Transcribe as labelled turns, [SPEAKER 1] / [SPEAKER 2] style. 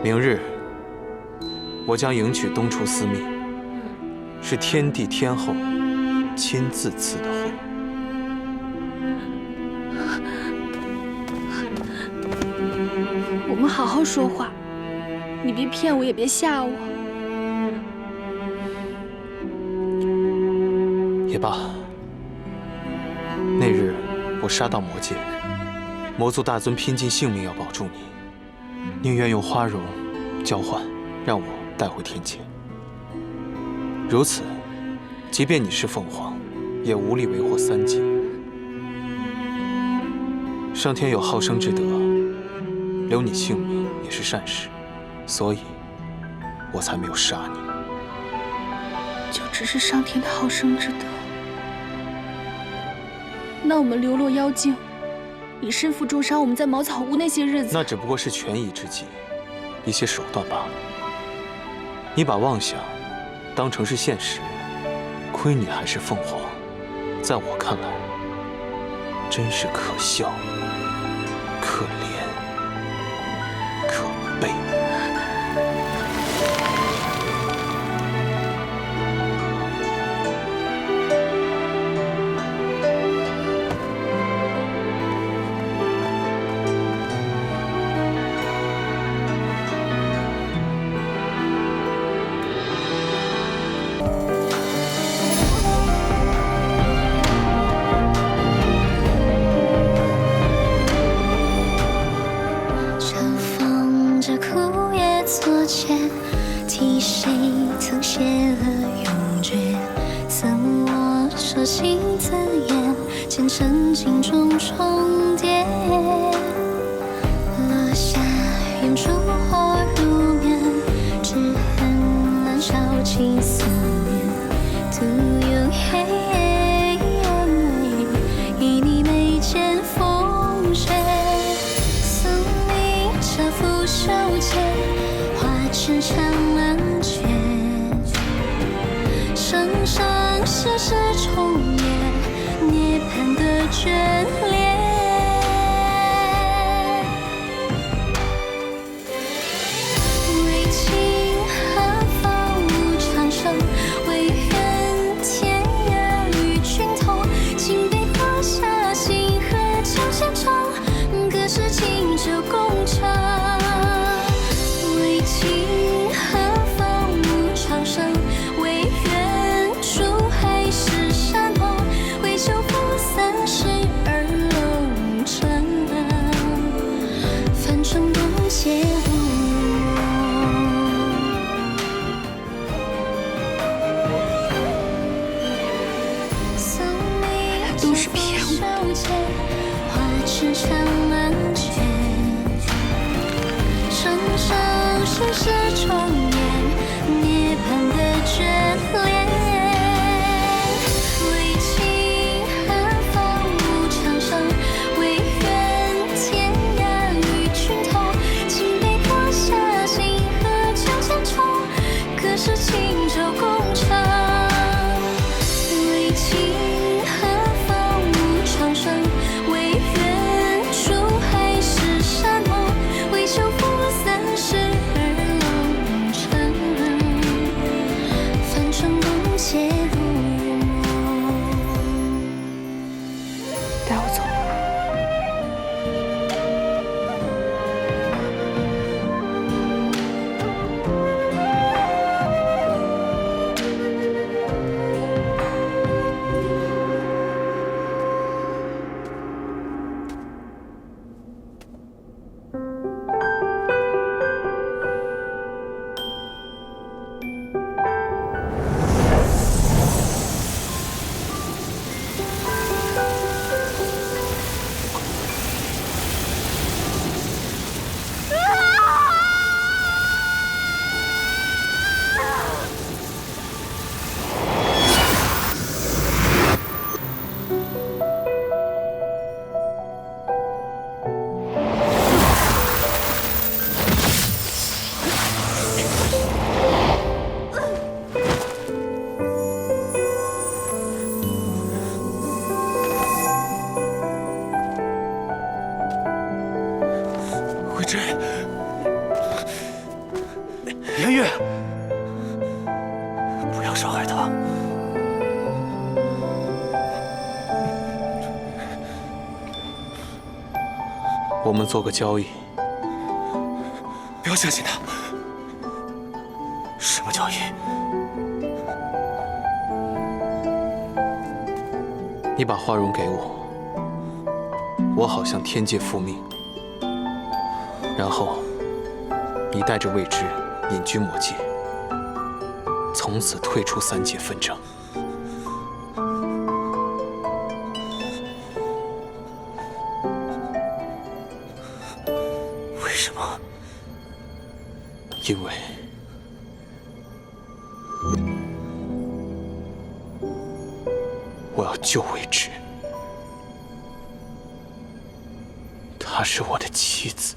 [SPEAKER 1] 明日，我将迎娶东厨司命，是天帝天后亲自赐的婚。
[SPEAKER 2] 我们好好说话，你别骗我，也别吓我。
[SPEAKER 1] 也罢，那日我杀到魔界，魔族大尊拼尽性命要保住你，宁愿用花容交换，让我带回天界。如此，即便你是凤凰，也无力为祸三界。上天有好生之德，留你性命也是善事，所以，我才没有杀你。
[SPEAKER 2] 就只是上天的好生之德。那我们流落妖境，你身负重伤，我们在茅草屋那些日子，
[SPEAKER 1] 那只不过是权宜之计，一些手段罢了。你把妄想当成是现实，亏你还是凤凰，在我看来，真是可笑、可怜、
[SPEAKER 3] 谁曾写了永诀？赠我手心字眼，前尘镜中重叠。落下远烛火如面，只恨难烧尽思念，独有黑。以你眉间风雪。送你这拂袖间，花枝长满卷。生生世世重演，涅槃的眷。花枝
[SPEAKER 1] 不要伤害他。我们做个交易。
[SPEAKER 4] 不要相信他。
[SPEAKER 1] 什么交易？你把花容给我，我好向天界复命，然后你带着未知隐居魔界，从此退出三界纷争。
[SPEAKER 4] 为什么？
[SPEAKER 1] 因为我要救未知，她是我的妻子。